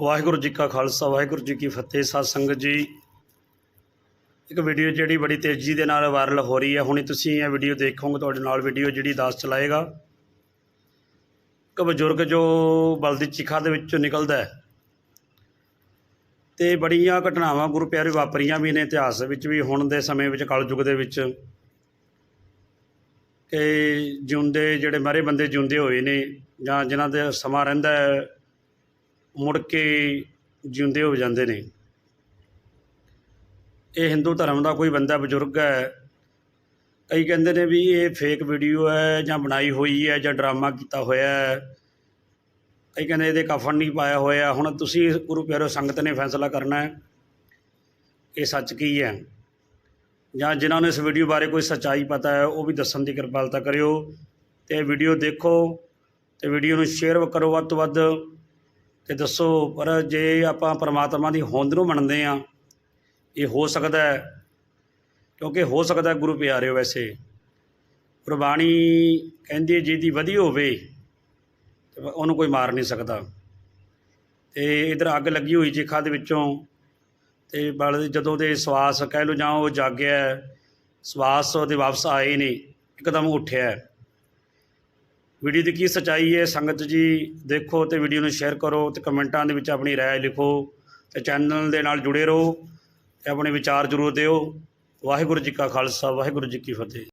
ਵਾਹਿਗੁਰੂ ਜੀ ਕਾ ਖਾਲਸਾ, ਵਾਹਿਗੁਰੂ ਜੀ ਕੀ ਫਤਿਹ। ਸਾਧ ਸੰਗਤ ਜੀ, ਇੱਕ ਵੀਡੀਓ ਜਿਹੜੀ ਬੜੀ ਤੇਜ਼ੀ ਦੇ ਨਾਲ ਵਾਇਰਲ ਹੋ ਰਹੀ ਹੈ। ਹੁਣੇ ਤੁਸੀਂ ਇਹ ਵੀਡੀਓ ਦੇਖੋਗੇ, ਤੁਹਾਡੇ ਨਾਲ ਵੀਡੀਓ ਜਿਹੜੀ ਦਾਸ ਚਲਾਏਗਾ। ਕਿ ਬਜ਼ੁਰਗ ਜੋ ਬਲਦੀ ਚਿਖਾ ਦੇ ਵਿੱਚੋਂ ਨਿਕਲਦਾ ਹੈ। ਤੇ ਬੜੀਆਂ ਘਟਨਾਵਾਂ ਗੁਰੂ ਪਿਆਰੇ ਵਾਪਰੀਆਂ ਵੀ ਨੇ ਇਤਿਹਾਸ ਵਿੱਚ ਵੀ, ਹੁਣ ਦੇ ਸਮੇਂ ਵਿੱਚ, ਕਲਯੁੱਗ ਦੇ ਵਿੱਚ। ਕਿ ਜਿਉਂਦੇ, ਜਿਹੜੇ ਮਰੇ ਬੰਦੇ ਜਿਉਂਦੇ ਹੋਏ ਨੇ, ਜਾਂ ਜਿਨ੍ਹਾਂ ਦੇ ਸਮਾਂ ਰਹਿੰਦਾ ਹੈ ਮੁੜ ਕੇ ਜਿਉਂਦੇ ਹੋ ਜਾਂਦੇ ਨੇ। ਇਹ ਹਿੰਦੂ ਧਰਮ ਦਾ ਕੋਈ ਬੰਦਾ ਬਜ਼ੁਰਗ ਹੈ। ਕਈ ਕਹਿੰਦੇ ਨੇ ਵੀ ਇਹ ਫੇਕ ਵੀਡੀਓ ਹੈ ਜਾਂ ਬਣਾਈ ਹੋਈ ਹੈ ਜਾਂ ਡਰਾਮਾ ਕੀਤਾ ਹੋਇਆ ਹੈ। ਕਈ ਕਹਿੰਦੇ ਇਹਦੇ ਕਫਨ ਨਹੀਂ ਪਾਇਆ ਹੋਇਆ। ਹੁਣ ਤੁਸੀਂ ਗੁਰੂ ਪਿਆਰੋ ਸੰਗਤ ਨੇ ਫੈਸਲਾ ਕਰਨਾ ਹੈ। ਇਹ ਸੱਚ ਕੀ ਹੈ? ਜਾਂ ਜਿਨ੍ਹਾਂ ਨੂੰ ਇਸ ਵੀਡੀਓ ਬਾਰੇ ਕੋਈ ਸੱਚਾਈ ਪਤਾ ਹੈ, ਉਹ ਵੀ ਦੱਸਣ ਦੀ ਕਿਰਪਾਲਤਾ ਕਰਿਓ। ਤੇ ਇਹ ਵੀਡੀਓ ਦੇਖੋ ਤੇ ਵੀਡੀਓ ਨੂੰ ਸ਼ੇਅਰ ਕਰੋ ਵੱਧ ਤੋਂ ਵੱਧ। ਤੇ ਦੱਸੋ ਪਰ ਜੇ ਆਪਾਂ ਪਰਮਾਤਮਾ ਦੀ ਹੋਂਦ ਨੂੰ ਮੰਨਦੇ ਆ ਇਹ ਹੋ ਸਕਦਾ ਹੈ। ਕਿਉਂਕਿ ਹੋ ਸਕਦਾ ਗੁਰੂ ਪਿਆਰਿਓ ਵੈਸੇ। ਗੁਰਬਾਣੀ ਕਹਿੰਦੀ ਹੈ ਜਿਹਦੀ ਵਧੀ ਹੋਵੇ ਉਹਨੂੰ ਕੋਈ ਮਾਰ ਨਹੀਂ ਸਕਦਾ। ਤੇ ਇਧਰ ਅੱਗ ਲੱਗੀ ਹੋਈ ਚਿਖਾ ਦੇ ਵਿੱਚੋਂ ਤੇ ਬਲ ਜਦੋਂ ਦੇ ਸਵਾਸ ਕਹਿ ਲਓ ਜਾਂ ਉਹ ਜਾਗਿਆ ਹੈ, ਸਵਾਸ ਉਹਦੇ ਵਾਪਸ ਆਏ ਨਹੀਂ ਇੱਕਦਮ ਉੱਠਿਆ ਵੀਡੀਓ ਦੀ ਕੀ ਸਚਾਈ ਹੈ ਸੰਗਤ ਜੀ ਦੇਖੋ ਤੇ ਵੀਡੀਓ ਨੂੰ ਸ਼ੇਅਰ ਕਰੋ ਤੇ ਕਮੈਂਟਾਂ ਦੇ ਵਿੱਚ ਆਪਣੀ رائے ਲਿਖੋ ਤੇ ਚੈਨਲ ਦੇ ਨਾਲ ਜੁੜੇ ਰਹੋ ਤੇ ਆਪਣੇ ਵਿਚਾਰ ਜ਼ਰੂਰ ਦਿਓ ਵਾਹਿਗੁਰੂ ਜੀ ਕਾ ਖਾਲਸਾ ਵਾਹਿਗੁਰੂ ਜੀ ਕੀ ਫਤਿਹ